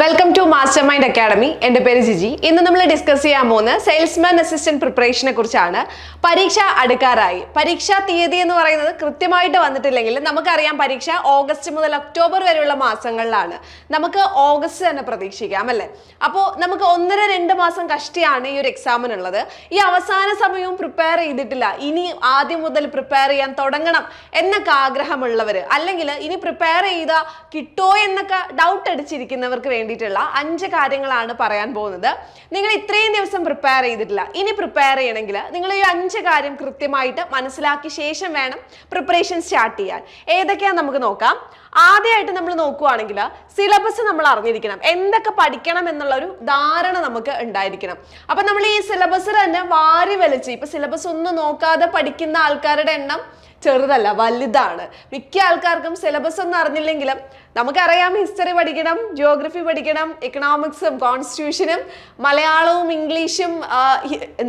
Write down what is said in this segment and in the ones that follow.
Welcome to master mind academy എന്റെ പേര് ജിജി. ഇന്ന് നമ്മൾ ഡിസ്കസ് ചെയ്യാൻ പോകുന്ന സെയിൽസ്മാൻ അസിസ്റ്റന്റ് പ്രിപ്പറേഷനെ കുറിച്ചാണ്. പരീക്ഷ അടുക്കാറായി. പരീക്ഷാ തീയതി എന്ന് പറയുന്നത് കൃത്യമായിട്ട് വന്നിട്ടില്ലെങ്കിൽ നമുക്കറിയാം പരീക്ഷ ഓഗസ്റ്റ് മുതൽ ഒക്ടോബർ വരെയുള്ള മാസങ്ങളിലാണ്. നമുക്ക് ഓഗസ്റ്റ് തന്നെ പ്രതീക്ഷിക്കാം അല്ലേ? അപ്പോൾ നമുക്ക് ഒന്നര രണ്ട് മാസം കഷ്ടിയാണ് ഈ ഒരു എക്സാമിനുള്ളത് ഈ അവസാന സമയവും പ്രിപ്പയർ ചെയ്തിട്ടില്ല. ഇനി ആദ്യം മുതൽ പ്രിപ്പയർ ചെയ്യാൻ തുടങ്ങണം എന്നൊക്കെ ആഗ്രഹമുള്ളവർ അല്ലെങ്കിൽ ഇനി പ്രിപ്പയർ ചെയ്താൽ കിട്ടോ എന്നൊക്കെ ഡൗട്ട് അടിച്ചിരിക്കുന്നവർക്ക് വേണ്ടിയിട്ടുള്ള അഞ്ച് കാര്യങ്ങളാണ് പറയാൻ പോകുന്നത്. നിങ്ങൾ ഇത്രയും ദിവസം പ്രിപ്പയർ ചെയ്തിട്ടില്ല. ഇനി പ്രിപ്പയർ ചെയ്യണമെങ്കിൽ നിങ്ങൾ ഈ അഞ്ച് കാര്യം കൃത്യമായിട്ട് മനസ്സിലാക്കിയ ശേഷം വേണം പ്രിപ്പറേഷൻ സ്റ്റാർട്ട് ചെയ്യാൻ. ഏതൊക്കെയാണ് നമുക്ക് നോക്കാം. ആദ്യമായിട്ട് നമ്മൾ നോക്കുവാണെങ്കിൽ സിലബസ് നമ്മൾ അറിഞ്ഞിരിക്കണം. എന്തൊക്കെ പഠിക്കണം എന്നുള്ള ഒരു ധാരണ നമുക്ക് ഉണ്ടായിരിക്കണം. അപ്പം നമ്മൾ ഈ സിലബസ് തന്നെ വാരി വലിച്ച് ഇപ്പം സിലബസ് ഒന്നും നോക്കാതെ പഠിക്കുന്ന ആൾക്കാരുടെ എണ്ണം ചെറുതല്ല വലുതാണ്. മിക്ക ആൾക്കാർക്കും സിലബസ് ഒന്നും അറിഞ്ഞില്ലെങ്കിലും നമുക്കറിയാം ഹിസ്റ്ററി പഠിക്കണം ജിയോഗ്രഫി പഠിക്കണം എക്കണോമിക്സും കോൺസ്റ്റിറ്റ്യൂഷനും മലയാളവും ഇംഗ്ലീഷും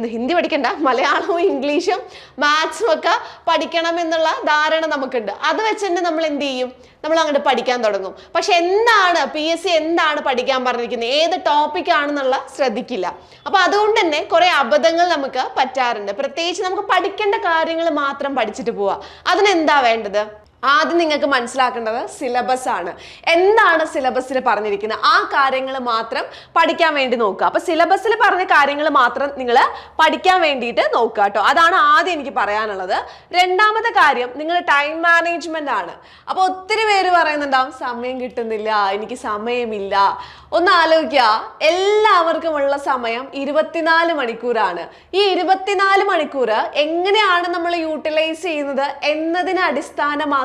ഹിന്ദി പഠിക്കണ്ട മലയാളവും ഇംഗ്ലീഷും മാത്സും ഒക്കെ പഠിക്കണം എന്നുള്ള ധാരണ നമുക്കുണ്ട്. അത് വെച്ച് തന്നെ നമ്മൾ എന്ത് ചെയ്യും? നമ്മൾ അങ്ങോട്ട് പഠിക്കാൻ തുടങ്ങും. പക്ഷെ എന്താണ് പി എസ് സി എന്താണ് പഠിക്കാൻ പറഞ്ഞിരിക്കുന്നത് ഏത് ടോപ്പിക് ആണെന്നുള്ള ശ്രദ്ധിക്കില്ല. അപ്പൊ അതുകൊണ്ട് തന്നെ കുറെ അബദ്ധങ്ങൾ നമുക്ക് പറ്റാറുണ്ട്. പ്രത്യേകിച്ച് നമുക്ക് പഠിക്കേണ്ട കാര്യങ്ങൾ മാത്രം പഠിച്ചിട്ട് പോവാ. അതിനെന്താ വേണ്ടത്? ആദ്യം നിങ്ങൾക്ക് മനസ്സിലാക്കേണ്ടത് സിലബസ് ആണ്. എന്താണ് സിലബസിൽ പറഞ്ഞിരിക്കുന്നത്? ആ കാര്യങ്ങൾ മാത്രം പഠിക്കാൻ വേണ്ടി നോക്കുക. അപ്പൊ സിലബസിൽ പറഞ്ഞ കാര്യങ്ങൾ മാത്രം നിങ്ങൾ പഠിക്കാൻ വേണ്ടിയിട്ട് നോക്കുക കേട്ടോ. അതാണ് ആദ്യം എനിക്ക് പറയാനുള്ളത്. രണ്ടാമത്തെ കാര്യം നിങ്ങൾ ടൈം മാനേജ്മെന്റ് ആണ്. അപ്പൊ ഒത്തിരി പേര് പറയുന്നുണ്ടാവും സമയം കിട്ടുന്നില്ല എനിക്ക് സമയമില്ല. ഒന്ന് ആലോചിക്കുക. എല്ലാവർക്കും ഉള്ള സമയം ഇരുപത്തിനാല് മണിക്കൂറാണ്. ഈ ഇരുപത്തിനാല് മണിക്കൂർ എങ്ങനെയാണ് നമ്മൾ യൂട്ടിലൈസ് ചെയ്യുന്നത് എന്നതിനെ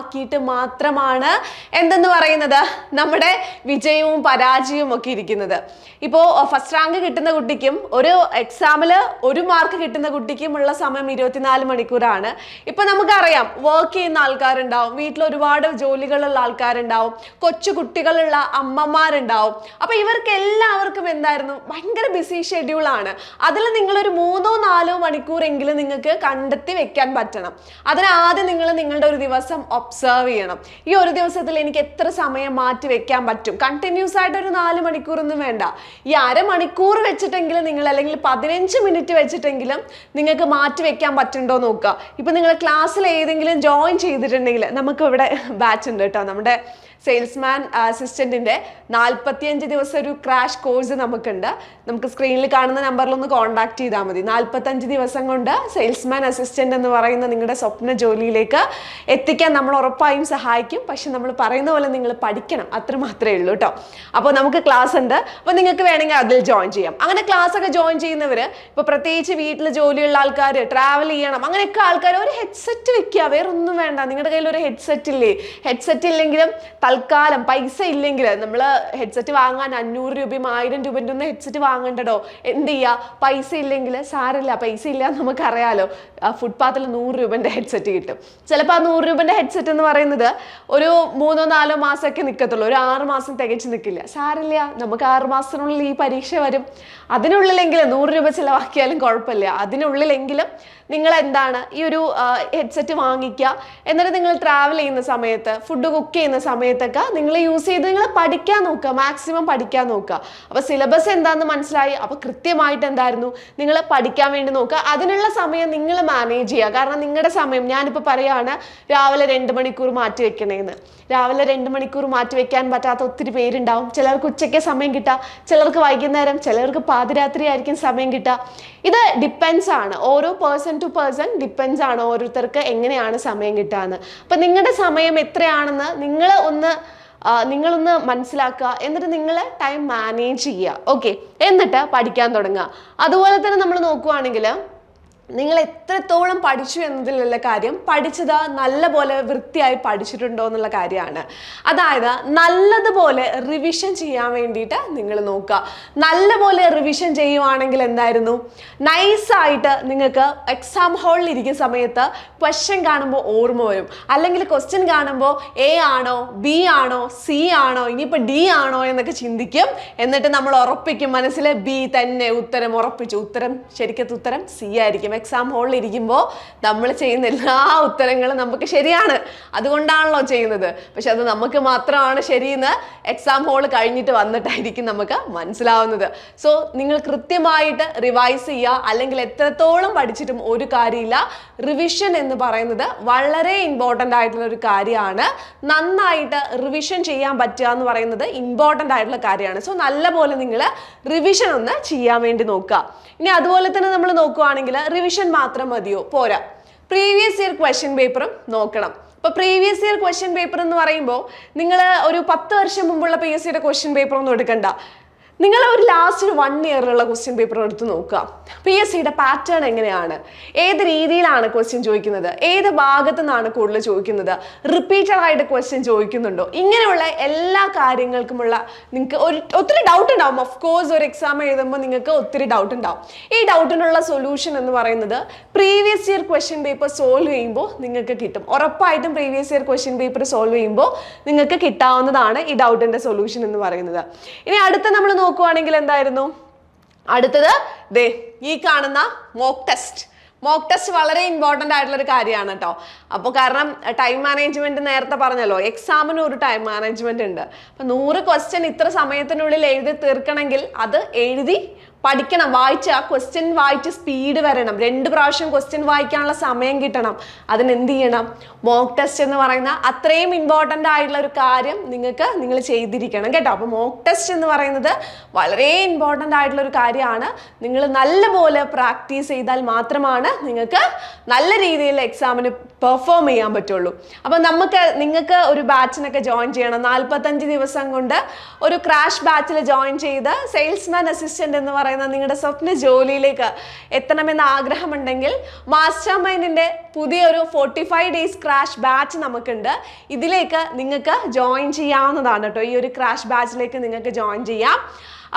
അടിസ്ഥാനമാക്കിയിട്ട് മാത്രമാണ് എന്തെന്ന് പറയുന്നത്? നമ്മുടെ വിജയവും പരാജയവും ഒക്കെ ഇരിക്കുന്നത്. ഇപ്പോൾ ഫസ്റ്റ് റാങ്ക് കിട്ടുന്ന കുട്ടിക്കും ഒരു എക്സാമിൽ ഒരു മാർക്ക് കിട്ടുന്ന കുട്ടിക്കും ഉള്ള സമയം ഇരുപത്തിനാല് മണിക്കൂറാണ്. ഇപ്പോൾ നമുക്കറിയാം വർക്ക് ചെയ്യുന്ന ആൾക്കാരുണ്ടാവും വീട്ടിൽ ഒരുപാട് ജോലികളുള്ള ആൾക്കാരുണ്ടാവും കൊച്ചു കുട്ടികളുള്ള അമ്മമാരുണ്ടാവും. അപ്പോൾ ഇവർക്ക് എല്ലാവർക്കും എന്തായിരുന്നു? ഭയങ്കര ബിസി ഷെഡ്യൂളാണ് അതിൽ നിങ്ങളൊരു മൂന്നോ നാലോ മണിക്കൂറെങ്കിലും നിങ്ങൾക്ക് കണ്ടെത്തി വെക്കാൻ പറ്റണം. അതിനാദ്യം നിങ്ങൾ നിങ്ങളുടെ ഒരു ദിവസം ഒബ്സർവ് ചെയ്യണം. ഈ ഒരു ദിവസത്തിൽ എനിക്ക് എത്ര സമയം മാറ്റി വെക്കാൻ പറ്റും? കണ്ടിന്യൂസ് ആയിട്ട് ഒരു നാല് മണിക്കൂറൊന്നും വേണ്ട. ഈ അരമണിക്കൂർ വെച്ചിട്ടെങ്കിലും നിങ്ങൾ അല്ലെങ്കിൽ പതിനഞ്ച് മിനിറ്റ് വെച്ചിട്ടെങ്കിലും നിങ്ങൾക്ക് മാറ്റി വെക്കാൻ പറ്റുന്നുണ്ടോ നോക്കുക. ഇപ്പം നിങ്ങൾ ക്ലാസ്സിൽ ഏതെങ്കിലും ജോയിൻ ചെയ്തിട്ടുണ്ടെങ്കിൽ നമുക്ക് ഇവിടെ ബാച്ച് ഉണ്ട് കേട്ടോ. നമ്മുടെ സെയിൽസ്മാൻ അസിസ്റ്റന്റിന്റെ നാൽപ്പത്തിയഞ്ച് ദിവസം ഒരു ക്രാഷ് കോഴ്സ് നമുക്കുണ്ട്. നമുക്ക് സ്ക്രീനിൽ കാണുന്ന നമ്പറിൽ ഒന്ന് കോൺടാക്ട് ചെയ്താൽ മതി. നാൽപ്പത്തഞ്ച് ദിവസം കൊണ്ട് സെയിൽസ്മാൻ അസിസ്റ്റന്റ് എന്ന് പറയുന്ന നിങ്ങളുടെ സ്വപ്ന ജോലിയിലേക്ക് എത്തിക്കാൻ നമ്മൾ ഉറപ്പായും സഹായിക്കും. പക്ഷെ നമ്മൾ പറയുന്ന പോലെ നിങ്ങൾ പഠിക്കണം. അത്ര മാത്രമേ ഉള്ളൂ കേട്ടോ അപ്പോൾ നമുക്ക് ക്ലാസ് ഉണ്ട്. അപ്പോൾ നിങ്ങൾക്ക് വേണമെങ്കിൽ അതിൽ ജോയിൻ ചെയ്യാം. അങ്ങനെ ക്ലാസ് ഒക്കെ ജോയിൻ ചെയ്യുന്നവർ ഇപ്പോൾ പ്രത്യേകിച്ച് വീട്ടിൽ ജോലിയുള്ള ആൾക്കാർ ട്രാവൽ ചെയ്യണം അങ്ങനെയൊക്കെ ആൾക്കാർ ഒരു ഹെഡ്സെറ്റ് വെക്കുക. വേറൊന്നും വേണ്ട. നിങ്ങളുടെ കയ്യിൽ ഒരു ഹെഡ്സെറ്റ് ഇല്ലേ? ഹെഡ്സെറ്റ് ഇല്ലെങ്കിലും തൽക്കാലം പൈസ ഇല്ലെങ്കിൽ നമ്മൾ ഹെഡ്സെറ്റ് വാങ്ങാൻ അഞ്ഞൂറ് രൂപയും ആയിരം രൂപന്റെ ഒന്നും ഹെഡ്സെറ്റ് വാങ്ങണ്ടടോ? എന്ത് ചെയ്യുക പൈസ ഇല്ലെങ്കിൽ സാരമില്ല പൈസ ഇല്ല എന്ന് നമുക്കറിയാലോ. ഫുട്പാത്തിൽ നൂറ് രൂപന്റെ ഹെഡ്സെറ്റ് കിട്ടും. ചിലപ്പോൾ ആ നൂറ് രൂപന്റെ ഹെഡ്സെറ്റ് എന്ന് പറയുന്നത് ഒരു മൂന്നോ നാലോ മാസമൊക്കെ നിൽക്കത്തുള്ളൂ ഒരു ആറ് മാസം തികച്ച് നിൽക്കില്ല സാരമില്ല നമുക്ക് ആറ് മാസത്തിനുള്ളിൽ ഈ പരീക്ഷ വരും. അതിനുള്ളിലെങ്കിലും നൂറ് രൂപ ചിലവാക്കിയാലും കുഴപ്പമില്ല. അതിനുള്ളിലെങ്കിലും നിങ്ങൾ എന്താണ് ഈ ഒരു ഹെഡ്സെറ്റ് വാങ്ങിക്കുക എന്നിട്ട് നിങ്ങൾ ട്രാവൽ ചെയ്യുന്ന സമയത്ത് ഫുഡ് കുക്ക് ചെയ്യുന്ന സമയത്തൊക്കെ നിങ്ങൾ യൂസ് ചെയ്ത് നിങ്ങൾ പഠിക്കാൻ നോക്കുക മാക്സിമം പഠിക്കാൻ നോക്കുക. അപ്പോൾ സിലബസ് എന്താണെന്ന് മനസ്സിലായി? അപ്പോൾ കൃത്യമായിട്ട് എന്തായിരുന്നു? നിങ്ങൾ പഠിക്കാൻ വേണ്ടി നോക്കുക. അതിനുള്ള സമയം നിങ്ങൾ മാനേജ് ചെയ്യുക. കാരണം നിങ്ങളുടെ സമയം ഞാനിപ്പോൾ പറയുകയാണ് രാവിലെ രണ്ട് മണിക്കൂർ മാറ്റി വെക്കണേന്ന്. രാവിലെ രണ്ട് മണിക്കൂർ മാറ്റി വെക്കാൻ പറ്റാത്ത ഒത്തിരി പേരുണ്ടാവും. ചിലർക്ക് ഉച്ചയ്ക്ക് സമയം കിട്ടുക ചിലർക്ക് വൈകുന്നേരം ചിലർക്ക് പാതിരാത്രി ആയിരിക്കും സമയം കിട്ടുക ഇത് ഡിപ്പെൻസ് ആണ്. ഓരോ പേഴ്സൺ ടു പേഴ്സൺ ഡിപ്പെൻസ് ആണ്? ഓരോരുത്തർക്ക് എങ്ങനെയാണ് സമയം കിട്ടാന്ന്? അപ്പം നിങ്ങളുടെ സമയം എത്രയാണെന്ന് നിങ്ങൾ ഒന്ന് നിങ്ങളൊന്ന് മനസ്സിലാക്കുക. എന്നിട്ട് നിങ്ങൾ ടൈം മാനേജ് ചെയ്യുക. ഓക്കെ എന്നിട്ട് പഠിക്കാൻ തുടങ്ങുക. അതുപോലെ തന്നെ നമ്മൾ നോക്കുവാണെങ്കിൽ നിങ്ങൾ എത്രത്തോളം പഠിച്ചു എന്നതിലുള്ള കാര്യം പഠിച്ചത് നല്ലപോലെ വൃത്തിയായി പഠിച്ചിട്ടുണ്ടോ എന്നുള്ള കാര്യമാണ്. അതായത് നല്ലതുപോലെ റിവിഷൻ ചെയ്യാൻ വേണ്ടിയിട്ട് നിങ്ങൾ നോക്കുക. നല്ലപോലെ റിവിഷൻ ചെയ്യുവാണെങ്കിൽ എന്തായിരുന്നു? നൈസായിട്ട് നിങ്ങൾക്ക് എക്സാം ഹാളിൽ ഇരിക്കുന്ന സമയത്ത് ക്വസ്റ്റ്യൻ കാണുമ്പോൾ ഓർമ്മ വരും. അല്ലെങ്കിൽ ക്വസ്റ്റ്യൻ കാണുമ്പോൾ എ ആണോ ബി ആണോ സി ആണോ ഇനിയിപ്പോൾ ഡി ആണോ എന്നൊക്കെ ചിന്തിക്കും. എന്നിട്ട് നമ്മൾ ഉറപ്പിക്കും മനസ്സിൽ ബി തന്നെ ഉത്തരം ഉറപ്പിച്ചു ഉത്തരം ശരിക്കത്തെ ഉത്തരം സി ആയിരിക്കും. എക്സാം ഹോളിൽ ഇരിക്കുമ്പോൾ നമ്മൾ ചെയ്യുന്ന എല്ലാ ഉത്തരങ്ങളും നമുക്ക് ശരിയാണ്. അതുകൊണ്ടാണല്ലോ ചെയ്യുന്നത്. പക്ഷെ അത് നമുക്ക് മാത്രമാണ് ശരിയെന്ന് എക്സാം ഹോൾ കഴിഞ്ഞിട്ട് വന്നിട്ടായിരിക്കും നമുക്ക് മനസ്സിലാവുന്നത്. സോ നിങ്ങൾ കൃത്യമായിട്ട് റിവൈസ് ചെയ്യുക. അല്ലെങ്കിൽ എത്രത്തോളം പഠിച്ചിട്ടും ഒരു കാര്യമില്ല. റിവിഷൻ എന്ന് പറയുന്നത് വളരെ ഇമ്പോർട്ടന്റ് ആയിട്ടുള്ള ഒരു കാര്യമാണ്. നന്നായിട്ട് റിവിഷൻ ചെയ്യാൻ പറ്റുക എന്ന് പറയുന്നത് ഇമ്പോർട്ടന്റ് ആയിട്ടുള്ള കാര്യമാണ്. സോ നല്ലപോലെ നിങ്ങൾ റിവിഷൻ ഒന്ന് ചെയ്യാൻ വേണ്ടി നോക്കുക. ഇനി അതുപോലെ തന്നെ നമ്മൾ നോക്കുകയാണെങ്കിൽ റിവിഷൻ മാത്രം മതിയോ? പോരാ. പ്രീവിയസ് ഇയർ ക്വസ്റ്റ്യൻ പേപ്പറും നോക്കണം. ഇപ്പൊ പ്രീവിയസ് ഇയർ ക്വസ്റ്റ്യൻ പേപ്പർ എന്ന് പറയുമ്പോൾ നിങ്ങൾ ഒരു പത്ത് വർഷം മുമ്പുള്ള പി എസ് സിയുടെ ക്വസ്റ്റ്യൻ പേപ്പർ ഒന്നും എടുക്കണ്ട. നിങ്ങൾ ഒരു ലാസ്റ്റ് ഒരു വൺ ഇയറിലുള്ള ക്വസ്റ്റ്യൻ പേപ്പർ എടുത്ത് നോക്കുക. പി എസ് സിയുടെ പാറ്റേൺ എങ്ങനെയാണ്? ഏത് രീതിയിലാണ് ക്വസ്റ്റ്യൻ ചോദിക്കുന്നത്? ഏത് ഭാഗത്തു നിന്നാണ് കൂടുതൽ ചോദിക്കുന്നത്? റിപ്പീറ്റഡ് ആയിട്ട് ക്വസ്റ്റ്യൻ ചോദിക്കുന്നുണ്ടോ? ഇങ്ങനെയുള്ള എല്ലാ കാര്യങ്ങൾക്കുമുള്ള നിങ്ങൾക്ക് ഒരു ഒത്തിരി ഡൗട്ട് ഉണ്ടാവും. ഓഫ് കോഴ്സ് ഒരു എക്സാം എഴുതുമ്പോൾ നിങ്ങൾക്ക് ഒത്തിരി ഡൗട്ട് ഉണ്ടാവും. ഈ ഡൗട്ടിനുള്ള സൊല്യൂഷൻ എന്ന് പറയുന്നത് previous year question paper solve ചെയ്യുമ്പോൾ നിങ്ങൾക്ക് കിട്ടും. ഉറപ്പായിട്ടും previous year question paper solve ചെയ്യുമ്പോൾ നിങ്ങൾക്ക് കിട്ടാവുന്നതാണ് ഈ ഡൗട്ടിന്റെ സൊല്യൂഷൻ എന്ന് പറയുന്നത്. ഇനി അടുത്ത നമ്മൾ നോക്കുവാണെങ്കിൽ എന്തായിരുന്നു? അടുത്തത് ദേ ഈ കാണുന്ന മോക്ക് ടെസ്റ്റ് മോക്ക് ടെസ്റ്റ് വളരെ ഇമ്പോർട്ടന്റ് ആയിട്ടുള്ള ഒരു കാര്യമാണ് കേട്ടോ അപ്പോൾ കാരണം ടൈം മാനേജ്മെന്റ് നേരത്തെ പറഞ്ഞല്ലോ എക്സാമിന് ഒരു ടൈം മാനേജ്മെന്റ് ഉണ്ട്. അപ്പം നൂറ് ക്വസ്റ്റ്യൻ ഇത്ര സമയത്തിനുള്ളിൽ എഴുതി തീർക്കണമെങ്കിൽ അത് എഴുതി പഠിക്കണം വായിച്ച് ആ ക്വസ്റ്റ്യൻ വായിച്ച് സ്പീഡ് വരണം. രണ്ട് പ്രാവശ്യം ക്വസ്റ്റ്യൻ വായിക്കാനുള്ള സമയം കിട്ടണം. അതിന് എന്ത് ചെയ്യണം? മോക്ക് ടെസ്റ്റ് എന്ന് പറയുന്ന അത്രയും ഇമ്പോർട്ടന്റ് ആയിട്ടുള്ള ഒരു കാര്യം നിങ്ങൾക്ക് നിങ്ങൾ ചെയ്തിരിക്കണം കേട്ടോ. അപ്പോൾ മോക്ക് ടെസ്റ്റ് എന്ന് പറയുന്നത് വളരെ ഇമ്പോർട്ടന്റ് ആയിട്ടുള്ള ഒരു കാര്യമാണ്. നിങ്ങൾ നല്ലപോലെ പ്രാക്ടീസ് ചെയ്താൽ മാത്രമാണ് നിങ്ങൾക്ക് നല്ല രീതിയിൽ എക്സാമിന് പെർഫോം ചെയ്യാൻ പറ്റുള്ളൂ. അപ്പം നമുക്ക് നിങ്ങൾക്ക് ഒരു ബാച്ചിനൊക്കെ ജോയിൻ ചെയ്യണം. നാൽപ്പത്തഞ്ച് ദിവസം കൊണ്ട് ഒരു ക്രാഷ് ബാച്ചിൽ ജോയിൻ ചെയ്ത് സെയിൽസ്മാൻ അസിസ്റ്റന്റ് എന്ന് പറയുന്ന നിങ്ങളുടെ സ്വപ്ന ജോലിയിലേക്ക് എത്തണമെന്ന് ആഗ്രഹമുണ്ടെങ്കിൽ മാസ്റ്റർ മൈൻഡിന്റെ പുതിയൊരു forty five days crash batch നമുക്കുണ്ട്. ഇതിലേക്ക് നിങ്ങൾക്ക് ജോയിൻ ചെയ്യാവുന്നതാണ് കേട്ടോ. ഈ ഒരു ക്രാഷ് ബാച്ചിലേക്ക് നിങ്ങൾക്ക് ജോയിൻ ചെയ്യാം.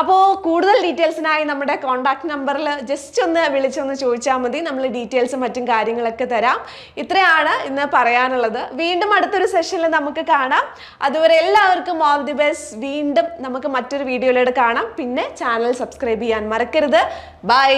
അപ്പോൾ കൂടുതൽ ഡീറ്റെയിൽസിനായി നമ്മുടെ കോൺടാക്ട് നമ്പറിൽ ജസ്റ്റ് ഒന്ന് വിളിച്ചൊന്ന് ചോദിച്ചാൽ മതി. നമ്മൾ ഡീറ്റെയിൽസും മറ്റും കാര്യങ്ങളൊക്കെ തരാം. ഇത്രയാണ് ഇന്ന് പറയാനുള്ളത്. വീണ്ടും അടുത്തൊരു സെഷനിൽ നമുക്ക് കാണാം. അതുവരെ എല്ലാവർക്കും ഓൾ ദി ബെസ്റ്റ് വീണ്ടും നമുക്ക് മറ്റൊരു വീഡിയോയിലൂടെ കാണാം. പിന്നെ ചാനൽ സബ്സ്ക്രൈബ് ചെയ്യാൻ മറക്കരുത്. ബൈ